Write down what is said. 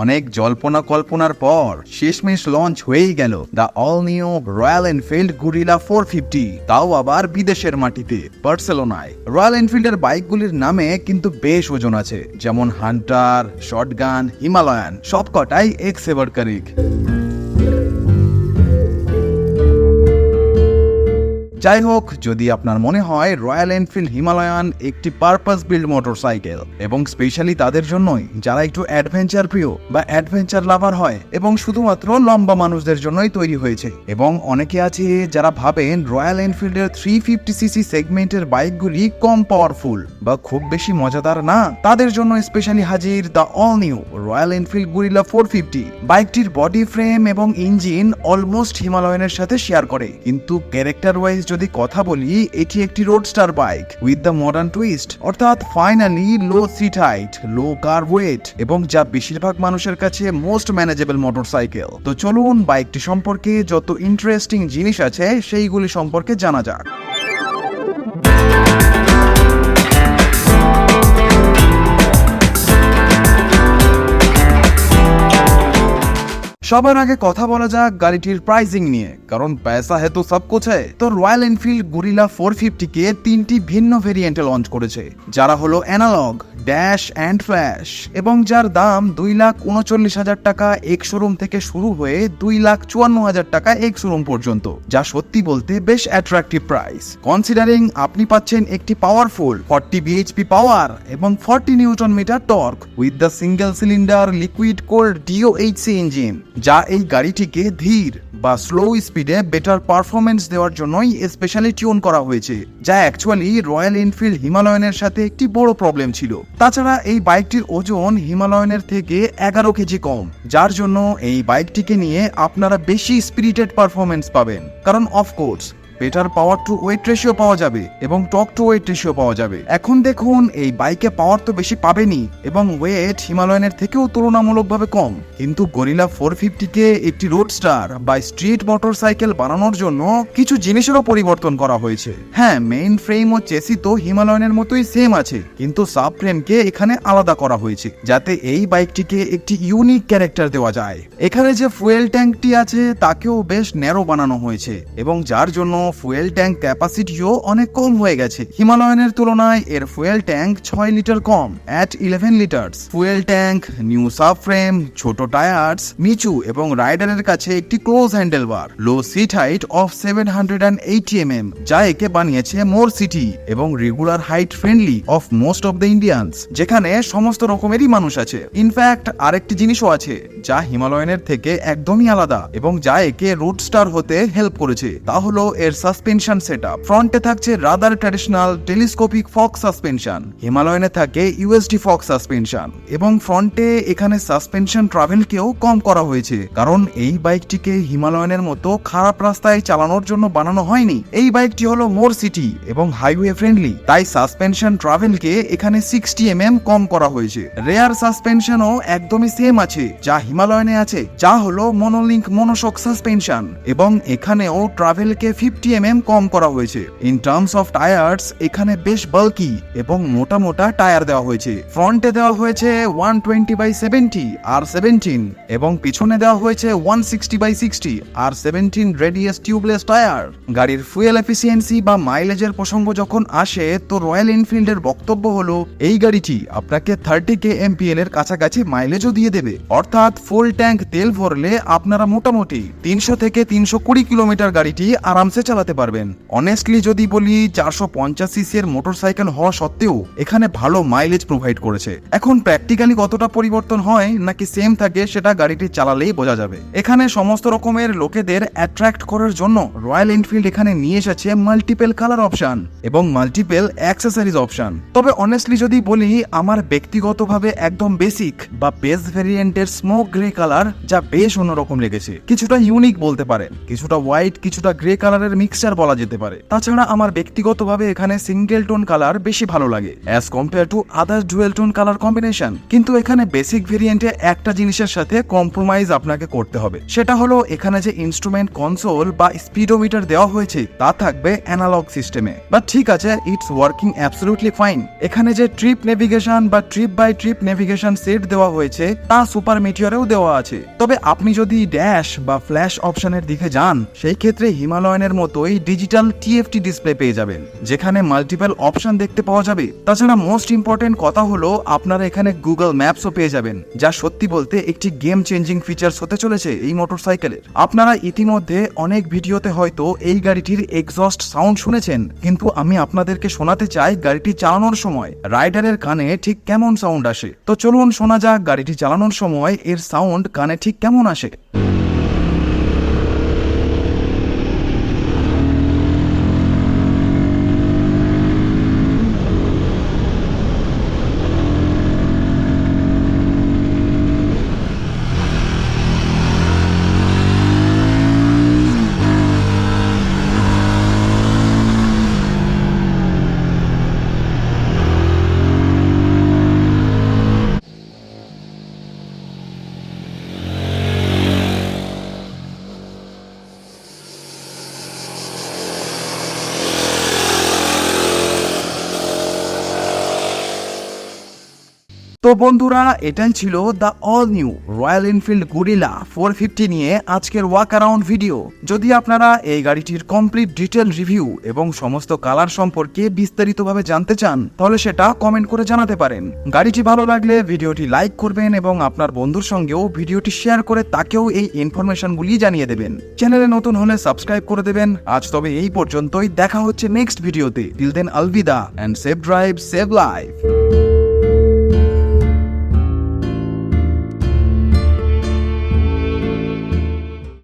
অনেক জল্পনা কল্পনার পর শেষমেশ লঞ্চ হয়েই গেল the all new Royal Enfield Guerrilla four fifty তাও আবার বিদেশের মাটিতে বার্সেলোনায় রয়্যাল এনফিল্ডের বাইকগুলির নামে কিন্তু বেশ ওজন আছে, যেমন হান্টার শটগান হিমালয়ান সবকটাই এক্স এভার যাই হোক যদি আপনার মনে হয় রয়্যাল এনফিল্ড হিমালয়ান একটি পারপাস বিল্ড মোটরসাইকেল এবং স্পেশালি তাদের জন্যই যারা একটু অ্যাডভেঞ্চার প্রিয় বা অ্যাডভেঞ্চার লাভার হয় এবং শুধুমাত্র লম্বা মানুষদের জন্যই তৈরি হয়েছে এবং অনেকে আছে যারা ভাবেন রয়্যাল এনফিল্ডের থ্রি ফিফটি সিসি সেগমেন্টের বাইকগুলি কম পাওয়ারফুল বা খুব বেশি মজাদার না, তাদের জন্য স্পেশালি হাজির the all new Royal Enfield Guerrilla four fifty বাইকটির বডি ফ্রেম এবং ইঞ্জিন অলমোস্ট হিমালয়ানের সাথে শেয়ার করে, কিন্তু ক্যারেক্টার ওয়াইজ যদি কথা বলি, এটি একটি roadster bike with the modern twist অর্থাৎ finally low seat height low kerb weight এবং যা বেশিরভাগ মানুষের কাছে মোস্ট ম্যানেজেবল মোটরসাইকেল তো চলুন বাইকটি সম্পর্কে যত ইন্টারেস্টিং জিনিস আছে, সেইগুলি সম্পর্কে জানা যাক। সবার আগে কথা বলা যাক গাড়িটির প্রাইসিং নিয়ে, কারণ পয়সা হে তো সব কুছ। তো রয়্যাল এনফিল্ড গুরিলা ফোর কে তিনটি ভিন্ন ভেরিয়েন্টে লঞ্চ করেছে, যারা হলো অ্যানালগ ড্যাশ অ্যান্ড ফ্ল্যাশ এবং যার দাম দুই লাখ উনচল্লিশ হাজার টাকা এক শোরুম থেকে শুরু হয়ে দুই লাখ চুয়ান্ন হাজার টাকা এক শোরুম পর্যন্ত, যা সত্যি বলতে বেশ অ্যাট্রাকটিভ প্রাইস কনসিডারিং আপনি পাচ্ছেন একটি পাওয়ারফুল ফর্টি বিএইচপি পাওয়ার এবং forty newton metre torque with the single cylinder liquid cooled DOHC engine যা এই গাড়িটিকে ধীর বা স্লো স্পিডে বেটার পারফরমেন্স দেওয়ার জন্যই স্পেশালি টিউন করা হয়েছে, যা অ্যাকচুয়ালি রয়্যাল এনফিল্ড হিমালয়নের সাথে একটি বড় প্রবলেম ছিল। তাছাড়া এই বাইকটির ওজন হিমালয়নের থেকে এগারো কেজি কম, যার জন্য এই বাইকটিকে নিয়ে আপনারা বেশি স্পিরিটেড পারফরমেন্স পাবেন। কারণ of course better power to weight ratio পাওয়া যাবে এবং টক টু ওয়েট রেশিও পাওয়া যাবে। এখন দেখুন, এই বাইকে পাওয়ার তো বেশি পাবেনি এবং ওয়েট হিমালয়ানের থেকেও তুলনামূলকভাবে কম। কিন্তু গরিলা ফোর ফিফটিকে একটি রোড স্টার বা স্ট্রিট মোটর সাইকেল বানানোর জন্য কিছু জিনিসেরও পরিবর্তন করা হয়েছে। হ্যাঁ মেইন ফ্রেম ও চেসি তো হিমালয়ানের মতোই সেম আছে, কিন্তু সাব ফ্রেমকে এখানে আলাদা করা হয়েছে, যাতে এই বাইকটিকে একটি ইউনিক ক্যারেক্টার দেওয়া যায়। এখানে যে ফুয়েল ট্যাঙ্কটি আছে, তাকেও বেশ ন্যারো বানানো হয়েছে এবং যার জন্য ফুয়েল ট্যাঙ্ক ক্যাপাসিটিও অনেক কম হয়ে গেছে। হিমালয়ানের তুলনায় এর ফুয়েল ট্যাঙ্ক ছয় litre com at eleven litres fuel tank new sub frame ছোট টায়ার্স নিচু এবং রাইডারের কাছে একটি close handlebar low seat height of seven hundred and eighty M M যা একে বানিয়েছে মোর সিটি এবং regular height friendly of most of the Indians যেখানে সমস্ত রকমেরই মানুষ আছে। ইনফ্যাক্ট আরেকটি জিনিসও আছে, যা হিমালয়ানের থেকে একদমই আলাদা এবং যা একে রুট স্টার হতে হেল্প করেছে। তা হলো এর সাসপেনশন সেটআপ ফ্রন্টে থাকছে rather traditional telescopic fork suspension হিমালয়ানে থাকে ইউএসডি ফক সাসপেনশন এবং ফ্রন্টে এখানে সাসপেনশন ট্রাভেলকেও কম করা হয়েছে। কারণ এই বাইকটিকে হিমালয়নের মতো খারাপ রাস্তায় চালানোর জন্য বানানো হয়নি। এই বাইকটি হলো মোর সিটি এবং হাইওয়ে ফ্রেন্ডলি। তাই সাসপেনশন ট্রাভেলকে এখানে সিক্সটি এম এম কম করা হয়েছে। রেয়ার সাসপেনশনও একদমই সেম আছে, যা হিমালয়নে আছে, যা হলো মনোলিঙ্ক মনোশক সাসপেনশন এবং এখানেও ট্রাভেলকে ফিফটি এম কম করা হয়েছে। ইন টার্মস অফ টায়ার্স এখানে বেশ বাল্কি এবং মোটা মোটা টায়ার দেওয়া হয়েছে। ফ্রন্টে দেওয়া হয়েছে one twenty by seventy R seventeen এবং পিছনে দেওয়া হয়েছে one sixty by sixty R seventeen radius tubeless tyre গাড়ির ফুয়েল এফিসিয়েন্সি বা মাইলেজের প্রসঙ্গ যখন আসে, তো রয়্যাল এনফিল্ডের বক্তব্য হলো, এই গাড়িটি আপনাকে থার্টি কে এমপিএল এর কাছাকাছি মাইলেজও দিয়ে দেবে। অর্থাৎ ফুল ট্যাঙ্ক তেল ভরলে আপনারা মোটামুটি তিনশো থেকে তিনশো কুড়ি কিলোমিটার গাড়িটি আরামসে চালাতে পারবেন। অনেস্টলি যদি বলি, চারশো পঞ্চাশ এর মোটরসাইকেল হওয়া সত্ত্বেও এখানে ভালো মাইলেজ প্রোভাইড করেছে। এখন প্র্যাকটিক্যালি কতটা পরিবর্তন হয়, নাকি সেম থাকে, সেটা গাড়িটি চালালেই বোঝা যাবে। এখানে সমস্ত রকমের লোকেদের অ্যাট্রাক্ট করার জন্য রয়্যাল এনফিল্ড এখানে নিয়ে এসেছে মাল্টিপেল কালার অপশন এবং মাল্টিপেল অ্যাক্সেসরিজ অপশন তবে অনেস্টলি যদি বলি, আমার ব্যক্তিগতভাবে একদম বেসিক বা বেস ভেরিয়েন্টের স্মোক গ্রে কালার যা বেশ অন্যরকম লেগেছে। কিছুটা ইউনিক বলতে পারেন, কিছুটা হোয়াইট কিছুটা গ্রে কালারের মিক্সচার বলা যেতে পারে। তাছাড়া আমার ব্যক্তিগতভাবে এখানে সিঙ্গেল টোন কালার বেশি ভালো লাগে as compare to other dual tone colour combination কিন্তু এখানে বেসিক ভেরিয়েন্টে একটা জিনিসের সাথে কম্প্রোমাইজ আপনাকে করতে হবে। সেটা হলো, এখানে যে ইনস্ট্রুমেন্ট কনসোল বা স্পিডোমিটার দেওয়া হয়েছে, তা থাকবে অ্যানালগ সিস্টেমে বাট ঠিক আছে ইটস ওয়ার্কিং অ্যাবসলুটলি ফাইন এখানে যে ট্রিপ নেভিগেশন বা trip by trip navigation set দেওয়া হয়েছে, তা সুপার মিটিয়রেও দেওয়া আছে। তবে আপনি যদি ড্যাশ বা ফ্ল্যাশ অপশনের দিকে যান, সেই ক্ষেত্রে হিমালয়ানের মতোই ডিজিটাল টিএফটি ডিসপ্লে পেয়ে যাবেন, যেখানে মাল্টিপল অপশন দেখতে পাওয়া যাবে। তাছাড়া মোস্ট ইম্পর্টেন্ট কথা হলো, আপনারা এখানে গুগল ম্যাপসও পেয়ে যাবেন, যা সত্যি বলতে একটি গেম চেঞ্জিং ফিচার্স হতে চলেছে এই মোটরসাইকেলের আপনারা ইতিমধ্যে অনেক ভিডিওতে হয়তো এই গাড়িটির এক্সস্ট সাউন্ড শুনেছেন, কিন্তু আমি আপনাদেরকে শোনাতে চাই গাড়িটি চালানোর সময় রাইডারের কানে ঠিক কেমন সাউন্ড আসে। তো চলুন শোনা যাক গাড়িটি চালানোর সময় এর সাউন্ড কানে ঠিক কেমন আসে। তো বন্ধুরা, এটাই ছিল the all new Royal Enfield Guerrilla four fifty নিয়ে আজকের ওয়াক অ্যারাউন্ড ভিডিও যদি আপনারা এই গাড়িটির কমপ্লিট ডিটেল রিভিউ এবং সমস্ত কালার সম্পর্কে বিস্তারিতভাবে জানতে চান, তাহলে সেটা কমেন্ট করে জানাতে পারেন। গাড়িটি ভালো লাগলে ভিডিওটি লাইক করবেন এবং আপনার বন্ধুর সঙ্গেও ভিডিওটি শেয়ার করে তাকেও এই ইনফরমেশনগুলি জানিয়ে দেবেন। চ্যানেলে নতুন হলে সাবস্ক্রাইব করে দেবেন। আজ তবে এই পর্যন্তই। দেখা হচ্ছে নেক্সট ভিডিওতে till then Alvida and safe drive save life